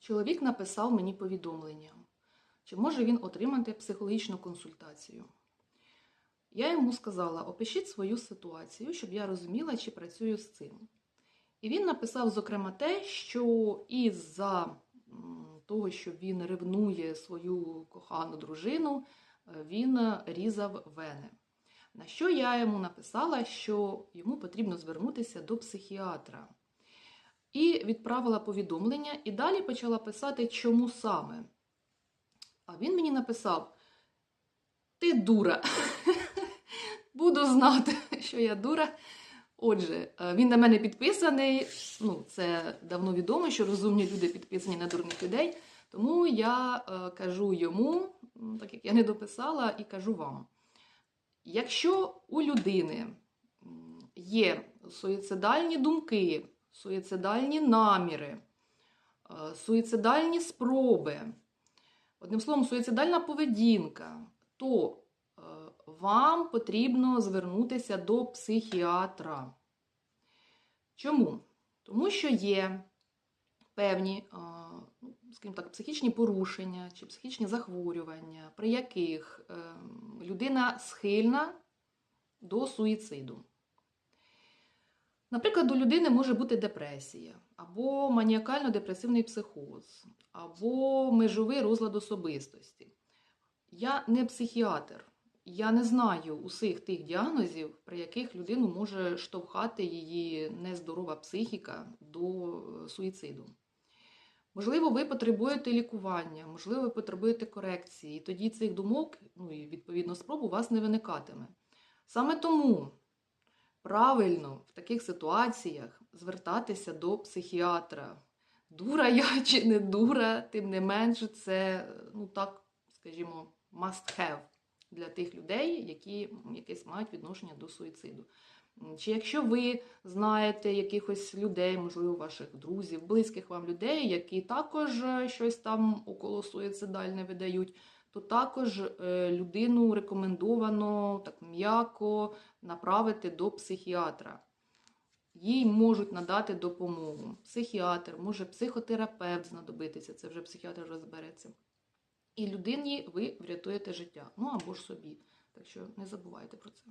Чоловік написав мені повідомлення, чи може він отримати психологічну консультацію. Я йому сказала: опишіть свою ситуацію, щоб я розуміла, чи працюю з цим. І він написав, зокрема, те, що із-за того, що він ревнує свою кохану дружину, е, він різав вени. На що я йому написала, що йому потрібно звернутися до психіатра. І відправила повідомлення, і далі почала писати, чому саме. А він мені написав: Ти дура. Буду знати, що я дура. Отже, е, він на мене підписаний. Ну, це давно відомо, що розумні люди підписані на дурних людей. Тому я е, кажу йому, так як я не дописала, і кажу вам: якщо у людини є суїцидальні думки, суїцидальні наміри, е, суїцидальні спроби, одним словом, суїцидальна поведінка, то е, вам потрібно звернутися до психіатра. Чому? Тому що є певні, е, ну, скажімо так, психічні порушення чи психічні захворювання, при яких е, людина схильна до суїциду. Наприклад, у людини може бути депресія, або маніакально-депресивний психоз, або межовий розлад особистості. Я не психіатр, я не знаю усіх тих діагнозів, при яких людину може штовхати її нездорова психіка до е, суїциду. Можливо, ви потребуєте лікування, можливо, ви потребуєте корекції, і тоді цих думок, ну і відповідно спроб у вас не виникатиме. Саме тому правильно в таких ситуаціях звертатися до психіатра. Дура я чи не дура, тим не менше, це, ну так, скажімо, must have для тих людей, які якесь мають відношення до суїциду. Чи якщо ви знаєте якихось людей, можливо, ваших друзів, близьких вам людей, які також е, щось там около суїцидальне видають, то також е, людину рекомендовано так м'яко направити до психіатра. Їй можуть надати допомогу. Психіатр, може психотерапевт знадобитися, це вже психіатр розбереться. І людині ви врятуєте життя, ну або ж собі. Так що не забувайте про це.